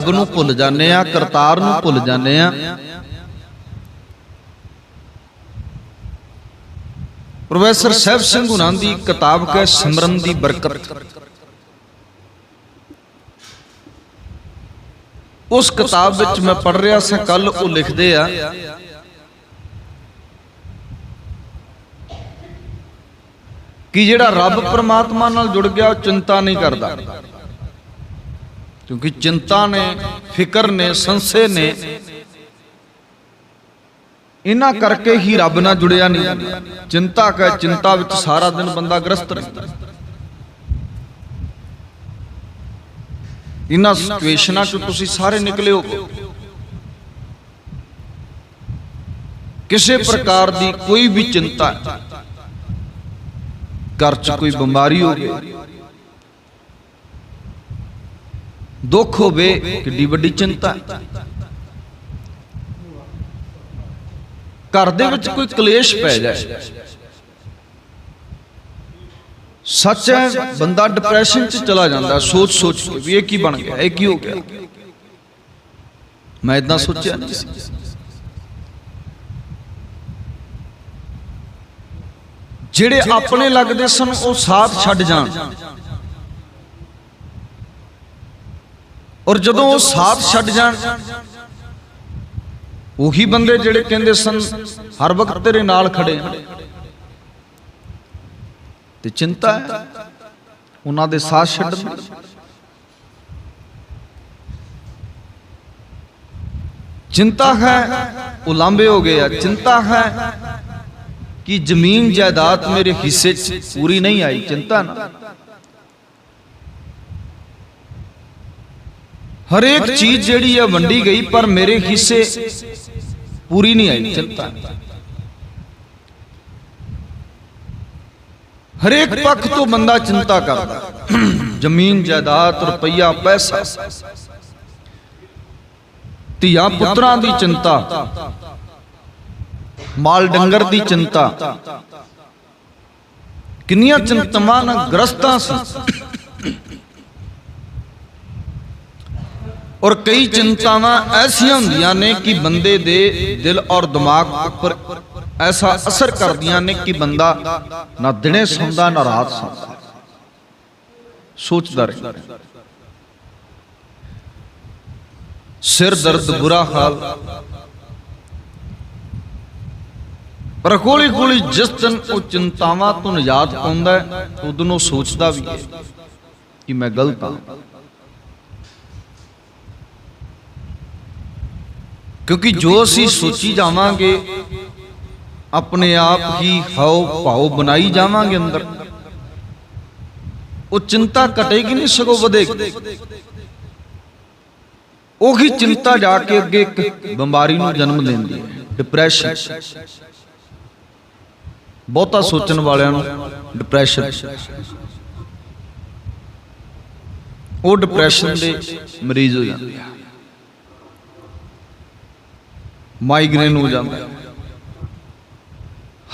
ਰੱਬ ਨੂੰ ਭੁੱਲ ਜਾਂਦੇ ਆ ਕਰਤਾਰ ਨੂੰ ਭੁੱਲ ਜਾਂਦੇ ਆ ਪ੍ਰੋਫੈਸਰ ਸਾਹਿਬ ਸਿੰਘ ਹੁਣਾਂ ਦੀ ਕਿਤਾਬ ਹੈ ਸਿਮਰਨ ਦੀ ਬਰਕਤ। ਉਸ ਕਿਤਾਬ ਵਿੱਚ ਮੈਂ ਪੜ੍ਹ ਰਿਹਾ ਸੀ ਕੱਲ ਉਹ ਲਿਖਦੇ ਆ। ਕਿ ਜਿਹੜਾ ਰੱਬ ਪਰਮਾਤਮਾ ਨਾਲ ਜੁੜ ਗਿਆ, ਉਹ ਚਿੰਤਾ ਨਹੀਂ ਕਰਦਾ। ਕਿਉਂਕਿ ਚਿੰਤਾ ਨੇ, ਫਿਕਰ ਨੇ, ਸੰਸੇ ਨੇ। ਇਹਨਾਂ ਕਰਕੇ ਹੀ ਰੱਬ ਨਾਲ ਜੁੜਿਆ ਨਹੀਂ। ਚਿੰਤਾ ਕਾ ਚਿੰਤਾ ਵਿੱਚ ਸਾਰਾ ਦਿਨ ਬੰਦਾ ਗ੍ਰਸਤ ਰਹਿੰਦਾ ਇਹਨਾਂ ਸਿਚੁਏਸ਼ਨਾਂ ਚੋਂ ਤੁਸੀਂ ਸਾਰੇ ਨਿਕਲੇ ਹੋ। ਕਿਸੇ ਪ੍ਰਕਾਰ ਦੀ ਕੋਈ ਵੀ ਚਿੰਤਾ ਘਰ 'ਚ ਕੋਈ ਬਿਮਾਰੀ ਹੋਵੇ ਗਈ ਦੁੱਖ ਹੋਵੇ, ਕਿੱਡੀ ਵੱਡੀ ਚਿੰਤਾ। ਘਰ ਦੇ ਵਿੱਚ ਕੋਈ ਕਲੇਸ਼ ਪੈ ਜਾਏ। ਸੱਚ ਹੈ ਬੰਦਾ ਡਿਪਰੈਸ਼ਨ 'ਚ ਚਲਾ ਜਾਂਦਾ ਸੋਚ ਸੋਚ ਕੇ ਵੀ ਇਹ ਕੀ ਬਣ ਗਿਆ, ਇਹ ਕੀ ਹੋ ਗਿਆ। ਮੈਂ ਇਦਾਂ ਸੋਚਿਆ ਨਹੀਂ ਸੀ। ਜਿਹੜੇ ਆਪਣੇ ਲੱਗਦੇ ਸਨ, ਉਹ ਸਾਥ ਛੱਡ ਜਾਣ। ਔਰ ਜਦੋਂ ਉਹ ਸਾਥ ਛੱਡ ਜਾਣ, ਉਹੀ ਬੰਦੇ ਜਿਹੜੇ ਕਹਿੰਦੇ ਸਨ, ਹਰ ਵਕਤ ਤੇਰੇ ਨਾਲ ਖੜੇ ਤੇ ਚਿੰਤਾ ਹੈ, ਉਹਨਾਂ ਦੇ ਸਾਥ ਛੱਡਣ ਚਿੰਤਾ ਹੈ, ਉਹ ਲਾਂਬੇ ਹੋ ਗਏ ਆ। ਚਿੰਤਾ ਹੈ ਕਿ ਜ਼ਮੀਨ ਜਾਇਦਾਦ ਮੇਰੇ ਹਿੱਸੇ 'ਚ ਪੂਰੀ ਨਹੀਂ ਆਈ। ਚਿੰਤਾ ਨਾ। ਹਰੇਕ ਚੀਜ਼ ਜਿਹੜੀ ਹੈ ਵੰਡੀ ਗਈ ਪਰ ਮੇਰੇ ਹਿੱਸੇ ਪੂਰੀ ਨਹੀਂ ਆਈ ਚਿੰਤਾ ਹਰੇਕ ਪੱਖ ਤੋਂ ਬੰਦਾ ਚਿੰਤਾ ਕਰਦਾ ਜ਼ਮੀਨ ਜਾਇਦਾਦ ਰੁਪਈਆ ਪੈਸਾ ਧੀਆਂ ਪੁੱਤਰਾਂ ਦੀ ਚਿੰਤਾ ਮਾਲ ਡੰਗਰ ਦੀ ਚਿੰਤਾ ਕਿੰਨੀਆਂ ਚਿੰਤਾਵਾਂ ਨਾਲ ਗ੍ਰਸਤਾਂ ਸੀ ਔਰ ਕਈ ਚਿੰਤਾਵਾਂ ਐਸੀਆਂ ਹੁੰਦੀਆਂ ਨੇ ਕਿ ਬੰਦੇ ਦੇ ਦਿਲ ਔਰ ਦਿਮਾਗ ਉੱਪਰ ਐਸਾ ਅਸਰ ਕਰਦੀਆਂ ਨੇ ਕਿ ਬੰਦਾ ਨਾ ਦਿਨੇ ਸੌਂਦਾ, ਨਾ ਰਾਤ ਸੌਂਦਾ। ਸੋਚਦਾ ਰਹਿੰਦਾ ਸਿਰ ਦਰਦ, ਬੁਰਾ ਹਾਲ। ਪਰ ਹੌਲੀ ਹੌਲੀ ਜਿਸ ਦਿਨ ਉਹ ਚਿੰਤਾਵਾਂ ਤੋਂ ਨਿਜਾਤ ਪਾਉਂਦਾ ਹੈ ਉਦੋਂ ਉਹ ਸੋਚਦਾ ਵੀ ਹੈ ਕਿ ਮੈਂ ਗਲਤ ਹਾਂ। ਕਿਉਂਕਿ ਜੋ ਅਸੀਂ ਸੋਚੀ ਜਾਵਾਂਗੇ ਆਪਣੇ ਆਪ ਹੀ ਹਾਉ ਭਾਉ ਬਣਾਈ ਜਾਵਾਂਗੇ ਅੰਦਰ। ਉਹ ਚਿੰਤਾ ਘਟੇਗੀ ਨਹੀਂ ਸਗੋਂ ਵਧੇਗੀ। ਉਹੀ ਚਿੰਤਾ ਜਾ ਕੇ ਅੱਗੇ ਇੱਕ ਬਿਮਾਰੀ ਨੂੰ ਜਨਮ ਦਿੰਦੀ ਹੈ। ਡਿਪਰੈਸ਼ਨ ਬਹੁਤਾ ਸੋਚਣ ਵਾਲਿਆਂ ਨੂੰ ਡਿਪਰੈਸ਼ਨ ਉਹ ਡਿਪਰੈਸ਼ਨ ਦੇ ਮਰੀਜ਼ ਹੋ ਜਾਂਦੇ ਆ। ਮਾਈਗ੍ਰੇਨ ਹੋ ਜਾਂਦਾ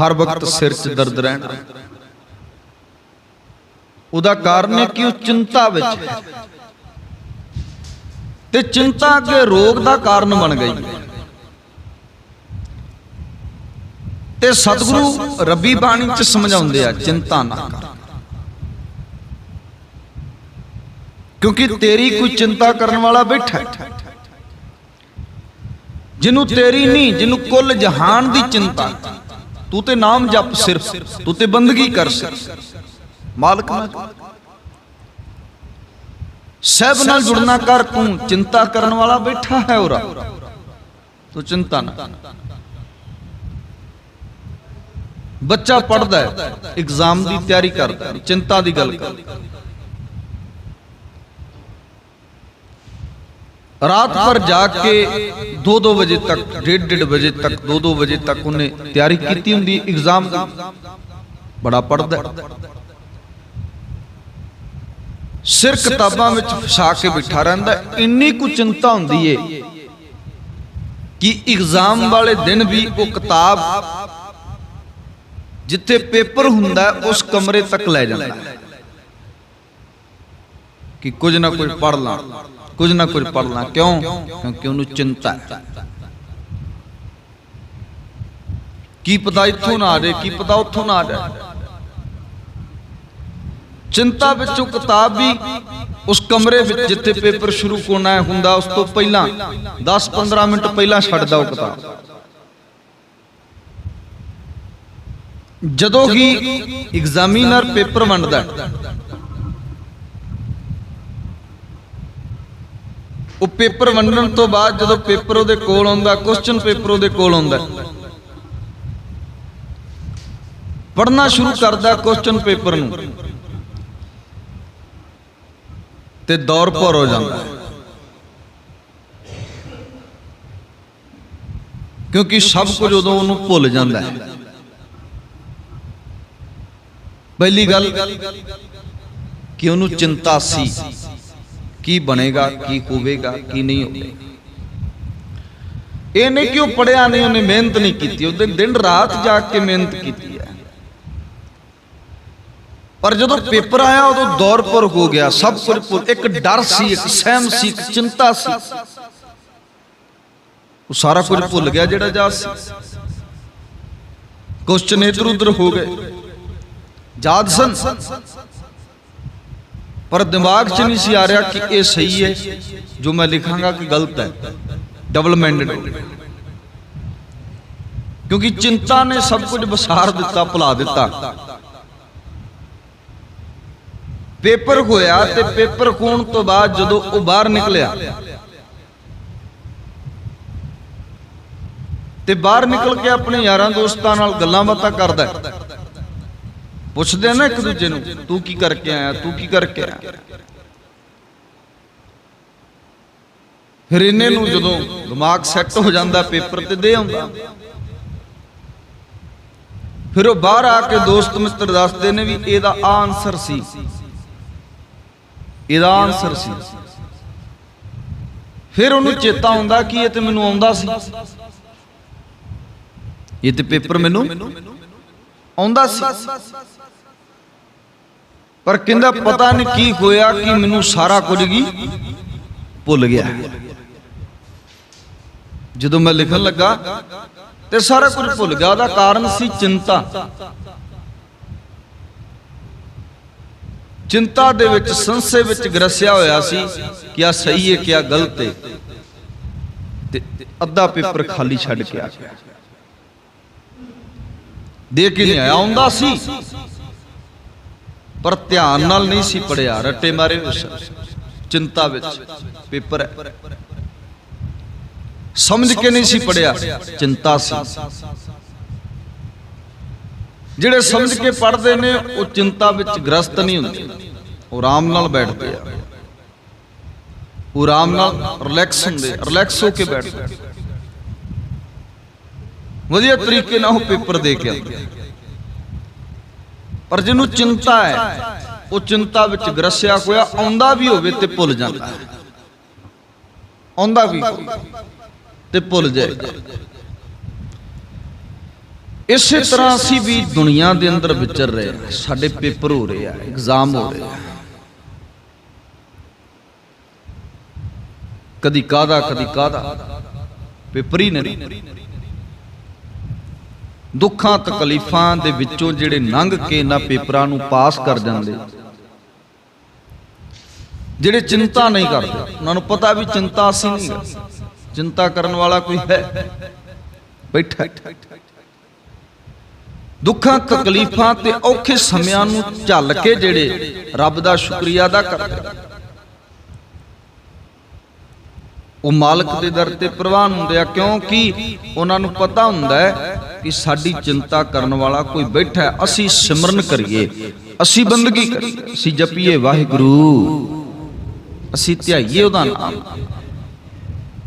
ਹਰ ਵਕਤ ਸਿਰ 'ਚ ਦਰਦ ਰਹਿਣਾ ਉਹਦਾ ਕਾਰਨ ਹੈ ਕਿ ਉਹ ਚਿੰਤਾ ਵਿੱਚ ਤੇ ਚਿੰਤਾ ਅੱਗੇ ਰੋਗ ਦਾ ਕਾਰਨ ਬਣ ਗਈ। ਤੇ ਸਤਿਗੁਰੂ ਰੱਬੀ ਬਾਣੀ 'ਚ ਸਮਝਾਉਂਦੇ ਆ, ਚਿੰਤਾ ਨਾ ਕਰ। ਕਿਉਂਕਿ ਤੇਰੀ ਕੋਈ ਚਿੰਤਾ ਕਰਨ ਵਾਲਾ ਬੈਠਾ ਹੈ। ਜਿਹਨੂੰ ਤੇਰੀ ਨਹੀਂ, ਜਿਹਨੂੰ ਕੁੱਲ ਜਹਾਨ ਦੀ ਚਿੰਤਾ। ਤੂੰ ਤੇ ਨਾਮ ਜਪ ਸਿਰਫ, ਤੂੰ ਤੇ ਬੰਦਗੀ ਕਰ ਸਿਰਫ। ਮਾਲਕ ਨਾਲ ਸਹਿਬ ਨਾਲ ਜੁੜਨਾ ਕਰ ਤੂੰ, ਚਿੰਤਾ ਕਰਨ ਵਾਲਾ ਬੈਠਾ ਹੈ ਉਰਾ। ਤੂੰ ਚਿੰਤਾ ਨਾ ਬੱਚਾ ਪੜਦਾ ਹੈ ਐਗਜ਼ਾਮ ਦੀ ਤਿਆਰੀ ਕਰਦਾ ਚਿੰਤਾ ਦੀ ਗੱਲ ਕਰਦਾ ਰਾਤ ਭਰ ਜਾ ਕੇ 2-2 ਵਜੇ ਤੱਕ 1:30 ਵਜੇ ਤੱਕ 2-2 ਵਜੇ ਤੱਕ ਉਹਨੇ ਤਿਆਰੀ ਕੀਤੀ ਹੁੰਦੀ ਐਗਜ਼ਾਮ ਦੀ। ਬੜਾ ਪੜਦਾ ਸਿਰ ਕਿਤਾਬਾਂ ਵਿੱਚ ਫਸਾ ਕੇ ਬਿਠਾ ਰਹਿੰਦਾ ਇੰਨੀ ਕੁ ਚਿੰਤਾ ਹੁੰਦੀ ਏ ਕਿ ਐਗਜ਼ਾਮ ਵਾਲੇ ਦਿਨ ਵੀ ਉਹ ਕਿਤਾਬ ਜਿੱਥੇ ਪੇਪਰ ਹੁੰਦਾ ਉਸ ਕਮਰੇ ਤੱਕ ਲੈ ਜਾਂਦਾ ਕਿ ਕੁਝ ਨਾ ਕੁਝ ਪੜ ਲਾਂ। ਕੁਝ ਨਾ ਕੁਝ ਪੜਨਾ ਕਿਉਂ? ਕਿਉਂਕਿ ਉਹਨੂੰ ਚਿੰਤਾ ਹੈ। ਕੀ ਪਤਾ ਇੱਥੋਂ ਨਾ ਆ ਜਾਏ ਕੀ ਪਤਾ ਉੱਥੋਂ ਨਾ ਆ ਜਾਏ ਚਿੰਤਾ ਵਿੱਚੋਂ ਕਿਤਾਬ ਵੀ ਉਸ ਕਮਰੇ ਵਿੱਚ ਜਿੱਥੇ ਪੇਪਰ ਸ਼ੁਰੂ ਹੋਣਾ ਹੈ ਹੁੰਦਾ ਉਸ ਤੋਂ ਪਹਿਲਾਂ 10-15 ਮਿੰਟ ਪਹਿਲਾਂ ਛੱਡਦਾ ਉਹ ਕਿਤਾਬ। ਜਦੋਂ ਹੀ ਐਗਜ਼ਾਮੀਨਰ ਪੇਪਰ ਵੰਡਦਾ ਹੈ, ਉਹ ਪੇਪਰ ਵੰਡਣ ਤੋਂ ਬਾਅਦ ਜਦੋਂ ਪੇਪਰ ਉਹਦੇ ਕੋਲ ਆਉਂਦਾ ਕੁਐਸਚਨ ਪੇਪਰ ਉਹਦੇ ਕੋਲ ਆਉਂਦਾ। ਪੜਨਾ ਸ਼ੁਰੂ ਕਰਦਾ ਕੁਐਸਚਨ ਪੇਪਰ ਨੂੰ। ਤੇ ਦੌਰ ਭਰ ਹੋ ਜਾਂਦਾ। ਕਿਉਂਕਿ ਸਭ ਕੁਝ ਉਦੋਂ ਉਹਨੂੰ ਭੁੱਲ ਜਾਂਦਾ ਹੈ। ਪਹਿਲੀ ਗੱਲ ਕਿ ਉਹਨੂੰ ਚਿੰਤਾ ਸੀ। ਕੀ ਬਣੇਗਾ ਕੀ ਹੋਵੇਗਾ ਕੀ ਨਹੀਂ ਹੋਵੇਗਾ ਇਹ ਨਹੀਂ ਕਿ ਉਹ ਪੜਿਆ ਨਹੀਂ ਉਹਨੇ ਮਿਹਨਤ ਨਹੀਂ ਕੀਤੀ ਉਹਦੇ ਦਿਨ ਰਾਤ ਜਾ ਕੇ ਮਿਹਨਤ ਕੀਤੀ ਹੈ ਪਰ ਜਦੋਂ ਪੇਪਰ ਆਇਆ ਉਦੋਂ ਦੌਰ ਪਰ ਹੋ ਗਿਆ ਸਭ ਕੁਝ ਭੁੱਲ ਇੱਕ ਡਰ ਸੀ ਇੱਕ ਸਹਿਮ ਸੀ ਇੱਕ ਚਿੰਤਾ ਸੀ ਉਹ ਸਾਰਾ ਕੁਝ ਭੁੱਲ ਗਿਆ ਜਿਹੜਾ ਜਾ ਸੀ ਕੁਐਸਚਨ ਇਧਰ ਉਧਰ ਹੋ ਗਏ ਯਾਦ ਸਨ ਪਰ ਦਿਮਾਗ 'ਚ ਨਹੀਂ ਸੀ ਆ ਰਿਹਾ ਕਿ ਇਹ ਸਹੀ ਹੈ, ਜੋ ਮੈਂ ਲਿਖਾਂਗਾ ਕਿ ਗਲਤ ਹੈ। ਡਬਲ ਮਾਈਂਡਡ ਕਿਉਂਕਿ ਚਿੰਤਾ ਨੇ ਸਭ ਕੁਝ ਵਿਸਾਰ ਦਿੱਤਾ, ਭੁਲਾ ਦਿੱਤਾ। ਪੇਪਰ ਹੋਇਆ ਤੇ ਪੇਪਰ ਖੋਣ ਤੋਂ ਬਾਅਦ ਜਦੋਂ ਉਹ ਬਾਹਰ ਨਿਕਲਿਆ, ਤੇ ਬਾਹਰ ਨਿਕਲ ਕੇ ਆਪਣੇ ਯਾਰਾਂ ਦੋਸਤਾਂ ਨਾਲ ਗੱਲਾਂ ਬਾਤਾਂ ਕਰਦਾ ਪੁੱਛਦੇ ਨਾ ਇੱਕ ਦੂਜੇ ਨੂੰ, ਤੂੰ ਕੀ ਕਰਕੇ ਆਇਆ, ਤੂੰ ਕੀ ਕਰਕੇ ਆਇਆ? ਫਿਰ ਇਹਨੇ ਨੂੰ ਜਦੋਂ ਦਿਮਾਗ ਸੈੱਟ ਹੋ ਜਾਂਦਾ, ਪੇਪਰ ਤੇ ਦੇ ਆਉਂਦਾ। ਫਿਰ ਉਹ ਬਾਹਰ ਆ ਕੇ ਦੋਸਤ ਮਿੱਤਰ ਦੱਸਦੇ ਨੇ ਵੀ ਇਹਦਾ ਆ ਆਨਸਰ ਸੀ। ਇਹਦਾ ਆਨਸਰ ਸੀ। ਫਿਰ ਉਹਨੂੰ ਚੇਤਾ ਆਉਂਦਾ ਕਿ ਇਹ ਤੇ ਮੈਨੂੰ ਆਉਂਦਾ ਸੀ। ਇਹ ਤੇ ਪੇਪਰ ਮੈਨੂੰ ਆਉਂਦਾ ਸੀ। ਪਰ ਕਹਿੰਦਾ ਪਤਾ ਨਹੀਂ ਕੀ ਹੋਇਆ, ਕਿ ਮੈਨੂੰ ਸਾਰਾ ਕੁਝ ਹੀ ਭੁੱਲ ਗਿਆ। ਜਦੋਂ ਮੈਂ ਲਿਖਣ ਲੱਗਾ ਤੇ ਸਾਰਾ ਕੁਝ ਭੁੱਲ ਗਿਆ, ਉਹਦਾ ਕਾਰਨ ਸੀ ਚਿੰਤਾ। ਚਿੰਤਾ ਦੇ ਵਿੱਚ, ਸੰਸੇ ਵਿੱਚ ਗਰਸਿਆ ਹੋਇਆ ਸੀ ਕਿ ਆ ਸਹੀ ਹੈ ਕਿ ਆ ਗਲਤ ਹੈ। ਤੇ ਅੱਧਾ ਪੇਪਰ ਖਾਲੀ ਛੱਡ ਕੇ ਆ ਗਿਆ। ਦੇ ਕੇ ਨਹੀਂ ਆਇਆ, ਆਉਂਦਾ ਸੀ। ਪਰ ਧਿਆਨ ਨਾਲ ਨਹੀਂ ਸੀ ਪੜਿਆ, ਰੱਟੇ ਮਾਰੇ ਹੋਏ ਸਨ। ਚਿੰਤਾ ਵਿੱਚ ਪੇਪਰ ਹੈ। ਸਮਝ ਕੇ ਨਹੀਂ ਸੀ ਪੜਿਆ, ਚਿੰਤਾ ਸੀ। ਜਿਹੜੇ ਸਮਝ ਕੇ ਪੜਦੇ ਨੇ, ਉਹ ਚਿੰਤਾ ਵਿੱਚ ਗ੍ਰਸਤ ਨਹੀਂ ਹੁੰਦੇ। ਉਹ ਆਰਾਮ ਨਾਲ ਬੈਠਦੇ ਆ। ਉਹ ਆਰਾਮ ਨਾਲ ਰਿਲੈਕਸ ਹੁੰਦੇ ਰਿਲੈਕਸ ਹੋ ਕੇ ਬੈਠਦੇ ਵਧੀਆ ਤਰੀਕੇ ਨਾਲ ਉਹ ਪੇਪਰ ਦੇ ਕੇ ਆਉਂਦੇ ਪਰ ਜਿਹਨੂੰ ਚਿੰਤਾ ਹੈ, ਉਹ ਚਿੰਤਾ ਵਿੱਚ ਗਰਸਿਆ ਹੋਇਆ, ਆਉਂਦਾ ਵੀ ਹੋਵੇ ਤੇ ਭੁੱਲ ਜਾਂਦਾ ਹੈ। ਆਉਂਦਾ ਵੀ ਤੇ ਭੁੱਲ ਜਾਏਗਾ ਇਸੇ ਤਰ੍ਹਾਂ ਅਸੀਂ ਵੀ ਦੁਨੀਆ ਦੇ ਅੰਦਰ ਵਿਚਰ ਰਹੇ ਹਾਂ। ਸਾਡੇ ਪੇਪਰ ਹੋ ਰਹੇ ਆ ਐਗਜ਼ਾਮ ਹੋ ਰਹੇ ਆ। ਕਦੀ ਕਾਦਾ ਕਦੀ ਕਾਦਾ ਪੇਪਰ ਹੀ ਨਹੀਂ। ਦੁੱਖਾਂ ਤਕਲੀਫਾਂ ਦੇ ਵਿੱਚੋਂ ਜਿਹੜੇ ਲੰਘ ਕੇ ਇਹਨਾਂ ਪੇਪਰਾਂ ਨੂੰ ਪਾਸ ਕਰ ਜਾਂਦੇ। ਜਿਹੜੇ ਚਿੰਤਾ ਨਹੀਂ ਕਰਦੇ। ਉਹਨਾਂ ਨੂੰ ਪਤਾ ਵੀ ਚਿੰਤਾ ਅਸੀਂ ਨਹੀਂ ਚਿੰਤਾ ਕਰਨ ਵਾਲਾ ਕੋਈ ਹੈ। ਬੈਠਾ ਦੁੱਖਾਂ, ਤਕਲੀਫਾਂ ਤੇ ਔਖੇ ਸਮਿਆਂ ਨੂੰ ਝੱਲ ਕੇ ਜਿਹੜੇ ਰੱਬ ਦਾ ਸ਼ੁਕਰੀਆ ਅਦਾ ਕਰਦੇ। ਉਹ ਮਾਲਕ ਦੇ ਦਰ ਤੇ ਪ੍ਰਵਾਨ ਹੁੰਦੇ ਆ। ਕਿਉਂਕਿ ਉਹਨਾਂ ਨੂੰ ਪਤਾ ਹੁੰਦਾ ਹੈ ਕਿ ਸਾਡੀ ਚਿੰਤਾ ਕਰਨ ਵਾਲਾ ਕੋਈ ਬੈਠਾ ਹੈ, ਅਸੀਂ ਸਿਮਰਨ ਕਰੀਏ। ਅਸੀਂ ਬੰਦਗੀ ਕਰੀਏ। ਅਸੀਂ ਜਪੀਏ, ਵਾਹਿਗੁਰੂ। ਅਸੀਂ ਧਿਆਈਏ ਉਹਦਾ ਨਾਮ।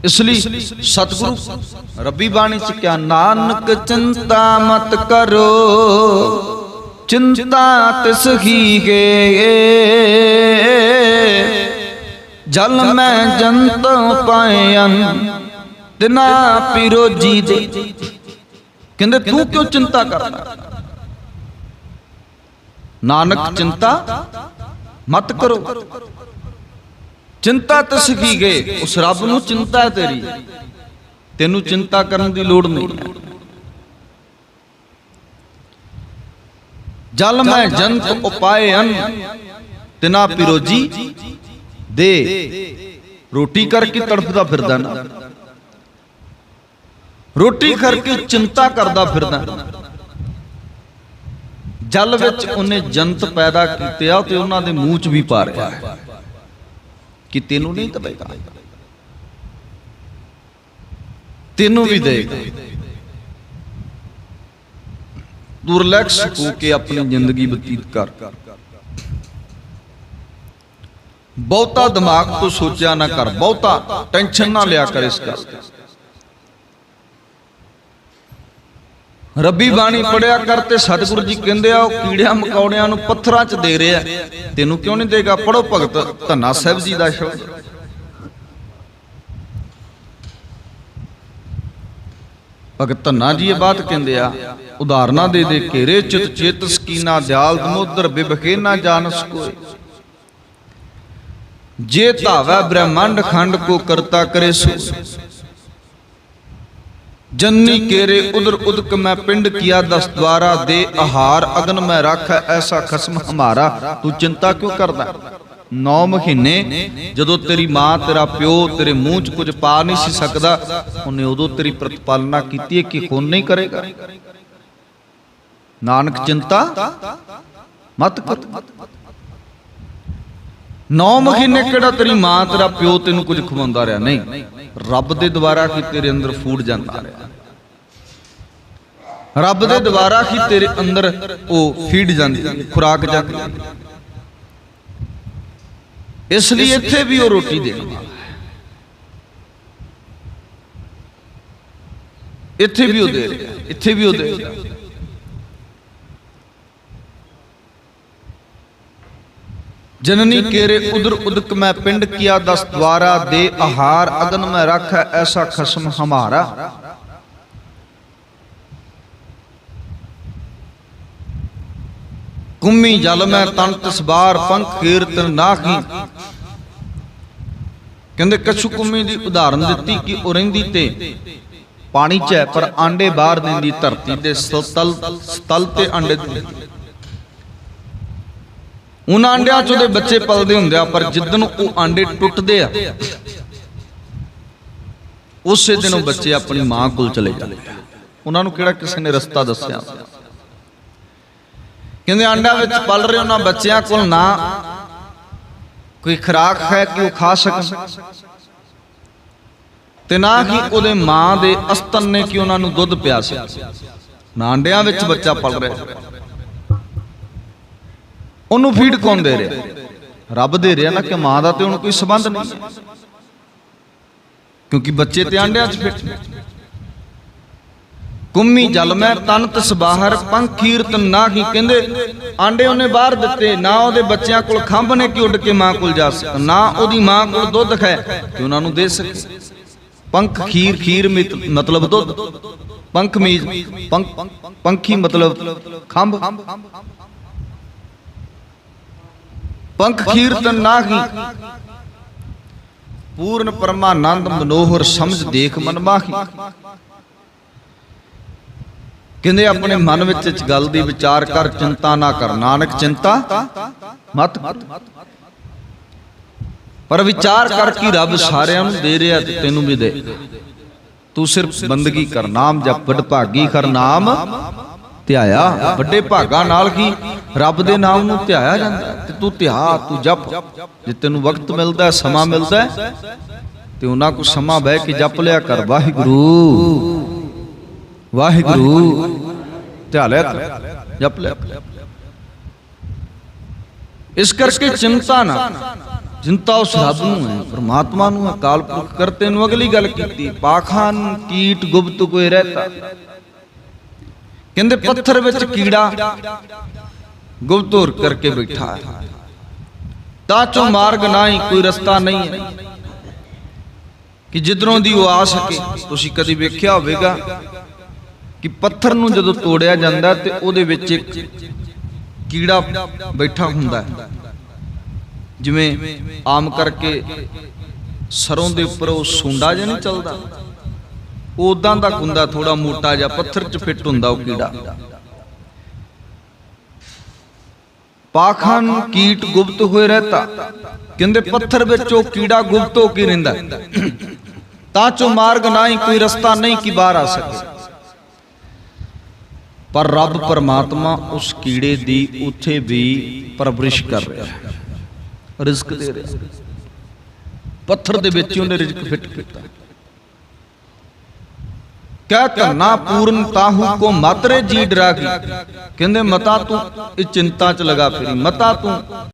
ਇਸ ਲਈ ਸਤਿਗੁਰੂ, ਰੱਬੀ ਬਾਣੀ ਚ ਕਿਹਾ, ਨਾਨਕ ਚਿੰਤਾ ਮਤ ਕਰੋ, ਚਿੰਤਾ ਤਿਸ ਹੀ ਗੇ ਜਲ ਮੈਂ ਜੰਤ ਪਾਇਨ ਤਿਨਾ ਪਿਰੋਜੀ ਦੇ। ਕਹਿੰਦੇ ਤੂੰ ਕਿਉਂ ਚਿੰਤਾ ਕਰਦਾ? ਨਾਨਕ ਚਿੰਤਾ ਮਤ ਕਰੋ। ਚਿੰਤਾ ਤਸ ਕੀ ਗਏ। ਉਸ ਰੱਬ ਨੂੰ ਚਿੰਤਾ ਹੈ ਤੇਰੀ। ਤੈਨੂੰ ਚਿੰਤਾ ਕਰਨ ਦੀ ਲੋੜ ਨਹੀਂ। ਜਲ ਮੈਂ ਜੰਤ ਉਪਾਏ ਅਨ ਤਿਨਾ ਪਿਰੋਜੀ ਦੇ। ਰੋਟੀ ਕਰਕੇ ਤੜਫਦਾ ਫਿਰਦਾ ਨਾ। ਰੋਟੀ ਕਰਕੇ ਚਿੰਤਾ ਕਰਦਾ ਫਿਰਦਾ। ਜਲ ਵਿੱਚ ਉਹਨੇ ਜੰਤ ਪੈਦਾ ਕੀਤੇ ਆ ਤੇ ਉਹਨਾਂ ਦੇ ਮੂੰਹ 'ਚ ਵੀ ਪਾ ਰਿਹਾ ਹੈ। ਕਿ ਤੈਨੂੰ ਨਹੀਂ ਦਬੇਗਾ ਤੈਨੂੰ ਵੀ ਦੇਗਾ ਤੂੰ ਰਿਲੈਕਸ ਹੋ ਕੇ ਆਪਣੀ ਜ਼ਿੰਦਗੀ ਬਤੀਤ ਕਰ। ਬਹੁਤਾ ਦਿਮਾਗ ਤੋਂ ਸੋਚਿਆ ਨਾ ਕਰ। ਬਹੁਤਾ ਟੈਨਸ਼ਨ ਨਾ ਲਿਆ ਕਰ ਇਸ ਗੱਲ ਰੱਬੀ ਬਾਣੀ ਪੜਿਆ ਕਰ ਤੇ ਸਤਿਗੁਰੂ ਜੀ ਕਹਿੰਦੇ ਆ, ਉਹ ਕੀੜਿਆਂ ਮਕੌੜਿਆਂ ਨੂੰ ਪੱਥਰਾਂ 'ਚ ਦੇ ਰਿਹਾ। ਤੈਨੂੰ ਕਿਉਂ ਨਹੀਂ ਦੇਗਾ? ਪੜੋ ਭਗਤ ਧੰਨਾ ਸਾਹਿਬ ਜੀ ਦਾ ਸ਼ਬਦ। ਭਗਤ ਧੰਨਾ ਜੀ ਇਹ ਬਾਤ ਕਹਿੰਦੇ ਆ, ਉਦਾਹਰਨਾਂ ਦੇ ਦੇ, ਘੇਰੇ ਚਿਤ ਚੇਤ ਸਕੀਨਾ ਦਿਆਲ ਦਮੋਦਰ ਬਿਬਖੇ ਨਾ ਜਾਣਸ ਕੋਏ ਜੇ ਧਾਵੈ ਬ੍ਰਹਮੰਡ ਖੰਡ ਕੋ ਕਰਤਾ ਕਰੇ ਸੋ ਜੰਨੀ ਕੇਰੇ ਉਧਰ ਉਦਕ ਮੈਂ ਪਿੰਡ ਕੀਆ ਦਸ ਦਵਾਰਾ ਦੇ ਆਹਾਰ, ਅਗਨ ਮੈਂ ਰੱਖ ਐਸਾ ਖਸਮ ਹਮਾਰਾ, ਤੂੰ ਚਿੰਤਾ ਕਿਉਂ ਕਰਦਾ? ਨੌ ਮਹੀਨੇ, ਜਦੋਂ ਤੇਰੀ ਮਾਂ, ਤੇਰਾ ਪਿਓ, ਤੇਰੇ ਮੂੰਹ 'ਚ ਕੁਝ ਪਾ ਨਹੀਂ ਸੀ ਸਕਦਾ, ਉਹਨੇ ਉਦੋਂ ਤੇਰੀ ਪ੍ਰਤਪਾਲਨਾ ਕੀਤੀ ਹੈ ਕਿ ਹੁਣ ਨਹੀਂ ਕਰੇਗਾ। ਨਾਨਕ, ਚਿੰਤਾ? ਮਤ ਕਰ। 9 ਮਹੀਨੇ ਕਿਹੜਾ ਤੇਰੀ ਮਾਂ, ਤੇਰਾ ਪਿਓ ਤੈਨੂੰ ਕੁਝ ਖਵਾਉਂਦਾ ਰਿਹਾ? ਨਹੀਂ। ਰੱਬ ਦੇ ਦੁਆਰਾ ਹੀ ਤੇਰੇ ਅੰਦਰ ਫੂਡ ਜਾਂਦਾ ਰਿਹਾ। ਰੱਬ ਦੇ ਦੁਆਰਾ ਹੀ ਤੇਰੇ ਅੰਦਰ ਉਹ ਫੀਡ ਜਾਂਦੀ ਖੁਰਾਕ ਜਾਂਦੀ ਇਸ ਲਈ ਇੱਥੇ ਵੀ ਉਹ ਰੋਟੀ ਦੇਣ ਵਾਲਾ ਇੱਥੇ ਵੀ ਉਹ ਦੇ ਰਿਹਾ ਇੱਥੇ ਵੀ ਉਹ ਦੇ ਰਿਹਾ ਜਨਨੀ ਕੇਰੇ ਉਦਰ ਉਦਕ ਮੈਂ ਪਿੰਡ ਕੀਆ ਦਸ ਦਵਾਰਾ ਦੇ ਆਹਾਰ, ਅਗਨ ਮੈਂ ਰੱਖ ਐਸਾ ਖਸਮ ਹਮਾਰਾ। ਕੁੰਮੀ ਜਲ ਮੈਂ ਤਨ ਤਸਬਾਰ ਪੰਖ ਕੀਰਤਨ ਨਾਹੀ। ਕਹਿੰਦੇ ਕਛੂ ਕੁੰਮੀ ਦੀ ਉਦਾਹਰਨ ਦਿੱਤੀ ਕਿ ਉਹ ਰਹਿੰਦੀ ਤੇ ਪਾਣੀ 'ਚ ਹੈ ਪਰ ਆਂਡੇ ਬਾਹਰ ਦਿੰਦੀ ਧਰਤੀ ਦੇ ਸਤਲ ਸਤਲ ਤੇ ਆਂਡੇ ਉਹਨਾਂ ਆਂਡਿਆਂ 'ਚ ਉਹਦੇ ਬੱਚੇ ਪਲਦੇ ਹੁੰਦੇ ਆ ਪਰ ਜਿੱਦਨ ਉਹ ਆਂਡੇ ਟੁੱਟਦੇ ਆ ਉਸੇ ਦਿਨ ਉਹ ਬੱਚੇ ਆਪਣੀ ਮਾਂ ਕੋਲ ਚਲੇ ਜਾਂਦੇ ਆ। ਉਹਨਾਂ ਨੂੰ ਕਿਹੜਾ ਕਿਸੇ ਨੇ ਰਸਤਾ ਦੱਸਿਆ? ਕਹਿੰਦੇ ਆਂਡਿਆਂ ਵਿੱਚ ਪਲ ਰਹੇ ਉਹਨਾਂ ਬੱਚਿਆਂ ਕੋਲ ਨਾ ਕੋਈ ਖੁਰਾਕ ਹੈ ਕਿ ਉਹ ਖਾ ਸਕਣ? ਤੇ ਨਾ ਹੀ ਉਹਦੇ ਮਾਂ ਦੇ ਅਸਤਨ ਨੇ ਕਿ ਉਹਨਾਂ ਨੂੰ ਦੁੱਧ ਪਿਆ ਸਕੇ ਨਾ ਆਂਡਿਆਂ ਵਿੱਚ ਬੱਚਾ ਪਲ ਰਿਹਾ। ਉਹਨੂੰ ਫੀਡ ਕੌਣ ਦੇ ਰਿਹਾ? ਰੱਬ ਦੇ ਰਿਹਾ ਨਾ ਕਿ ਮਾਂ ਦਾ ਤੇ ਉਹਨੂੰ ਕੋਈ ਸਬੰਧ ਨਹੀਂ। ਕਿਉਂਕਿ ਬੱਚੇ ਤੇ ਆਂਡਿਆਂ 'ਚ ਫਿੱਟ ਕੁੰਮੀ ਜਲ ਮੈਂ ਤਨ ਤਸ ਬਾਹਰ ਨਾ ਹੀ ਕਹਿੰਦੇ, ਆਂਡੇ ਉਹਨੇ ਬਾਹਰ ਦਿੱਤੇ, ਨਾ ਉਹਦੇ ਬੱਚਿਆਂ ਕੋਲ ਖੰਭ ਨੇ ਕਿ ਉੱਡ ਕੇ ਮਾਂ ਕੋਲ ਜਾ ਸਕ ਨਾ ਉਹਦੀ ਮਾਂ ਕੋਲ ਦੁੱਧ ਹੈ ਕਿ ਉਹਨਾਂ ਨੂੰ ਦੇ ਸਕੇ। ਪੰਖ ਖੀਰ ਖੀਰ ਮਤਲਬ ਦੁੱਧ। ਪੰਖ ਮੀਜ ਪੰਖੀ ਮਤਲਬ ਖੰਭ। ਪੰਖ ਕੀਰਤਨ ਨਾਹੀ। ਪੂਰਨ ਪਰਮਾਨੰਦ ਮਨੋਹਰ ਸਮਝ ਦੇਖ ਮਨ ਮਾਹੀ। ਕਹਿੰਦੇ ਆਪਣੇ ਮਨ ਵਿੱਚ ਇਸ ਗੱਲ ਦੀ ਵਿਚਾਰ ਕਰ, ਚਿੰਤਾ ਨਾ ਕਰ, ਨਾਨਕ ਚਿੰਤਾ ਮਤ ਪਰ ਵਿਚਾਰ ਕਰ ਕਿ ਰੱਬ ਸਾਰਿਆਂ ਨੂੰ ਦੇ ਰਿਹਾ ਤੇ ਤੈਨੂੰ ਵੀ ਦੇ। ਤੂੰ ਸਿਰਫ ਬੰਦਗੀ ਕਰ, ਨਾਮ ਜਪ ਵਡ ਕਰ, ਨਾਮ ਧਿਆਇਆ? ਵੱਡੇ ਭਾਗਾ ਨਾਲ ਕੀ? ਰੱਬ ਦੇ ਨਾਮ ਨੂੰ ਧਿਆਇਆ ਜਾਂਦਾ? ਤੇ ਤੂੰ ਧਿਆ ਤੂੰ ਜਪ। ਜੇ ਤੈਨੂੰ ਵਕਤ ਮਿਲਦਾ ਸਮਾਂ ਮਿਲਦਾ ਤੇ ਉਹਨਾਂ ਕੋ ਸਮਾਂ ਬਹਿ ਕੇ ਜਪ ਲਿਆ ਕਰ। ਵਾਹਿਗੁਰੂ। ਵਾਹਿਗੁਰੂ। ਧਿਆ ਲਿਆ ਜਪ ਲਿਆ। ਇਸ ਕਰਕੇ ਚਿੰਤਾ ਨਾ ਚਿੰਤਾ ਉਸ ਰੱਬ ਨੂੰ ਹੈ ਪ੍ਰਮਾਤਮਾ ਨੂੰ ਹੈ ਕਾਲ ਪੁਰਖ ਕਰਤੇ ਨੂੰ ਅਗਲੀ ਗੱਲ ਕੀਤੀ। ਪਾਖਾਨ ਕੀਟ ਗੁਪਤ ਕੋਈ ਰਹਤਾ। ਕਹਿੰਦੇ ਪੱਥਰ ਵਿੱਚ ਕੀੜਾ ਗੁਪਤੂਰ ਕਰਕੇ ਬੈਠਾ ਹੈ। ਤਾਂ ਚੋਂ ਮਾਰਗ ਨਹੀਂ ਕੋਈ ਰਸਤਾ ਨਹੀਂ ਹੈ। ਕਿ ਜਿੱਧਰੋਂ ਦੀ ਉਹ ਆ ਸਕੇ, ਤੁਸੀਂ ਕਦੀ ਵੇਖਿਆ ਹੋਵੇਗਾ ਕਿ ਪੱਥਰ ਨੂੰ ਜਦੋਂ ਤੋੜਿਆ ਜਾਂਦਾ ਤੇ ਉਹਦੇ ਵਿੱਚ ਇੱਕ ਕੀੜਾ ਬੈਠਾ ਹੁੰਦਾ ਹੈ। ਜਿਵੇਂ ਆਮ ਕਰਕੇ ਸਰੋਂ ਦੇ ਉੱਪਰ ਉਹ ਸੁੰਡਾ ਜਿਹਾ ਨਹੀਂ ਚੱਲਦਾ। ਉਦਾਂ ਦਾ ਹੁੰਦਾ ਥੋੜਾ ਮੋਟਾ ਜਿਹਾ, ਪੱਥਰ 'ਚ ਫਿੱਟ ਹੁੰਦਾ ਉਹ ਕੀੜਾ। ਪਾਖਾਨ ਕੀਟ ਗੁਪਤ ਹੋਏ ਰਹਤਾ। ਕਹਿੰਦੇ ਪੱਥਰ ਵਿੱਚ ਉਹ ਕੀੜਾ ਗੁਪਤ ਹੋ ਕੇ ਰਹਿੰਦਾ। ਤਾਂ ਚੋ ਮਾਰਗ ਨਹੀਂ ਕੋਈ ਰਸਤਾ ਨਹੀਂ ਕਿ ਬਾਹਰ ਆ ਸਕੇ। ਪਰ ਰੱਬ ਪਰਮਾਤਮਾ ਉਸ ਕੀੜੇ ਦੀ ਉੱਥੇ ਵੀ ਪਰਵਰਿਸ਼ ਕਰ ਰਿਹਾ ਹੈ। ਰਿਜ਼ਕ ਦੇ ਰਿਹਾ ਪੱਥਰ ਦੇ ਵਿੱਚ ਉਹਨੇ ਰਿਜ਼ਕ ਫਿੱਟ ਕੀਤਾ। ਕਿਆ ਕਰਨਾ ਪੂਰਨ ਤਾਹੂ ਕੋ ਮਾਤਰੇ ਜੀ ਡਰਾ ਕਹਿੰਦੇ, ਮਤਾ ਤੂੰ, ਇਹ ਚਿੰਤਾ ਚ ਲਗਾ ਫਿਰੀ। ਮਤਾ ਤੂੰ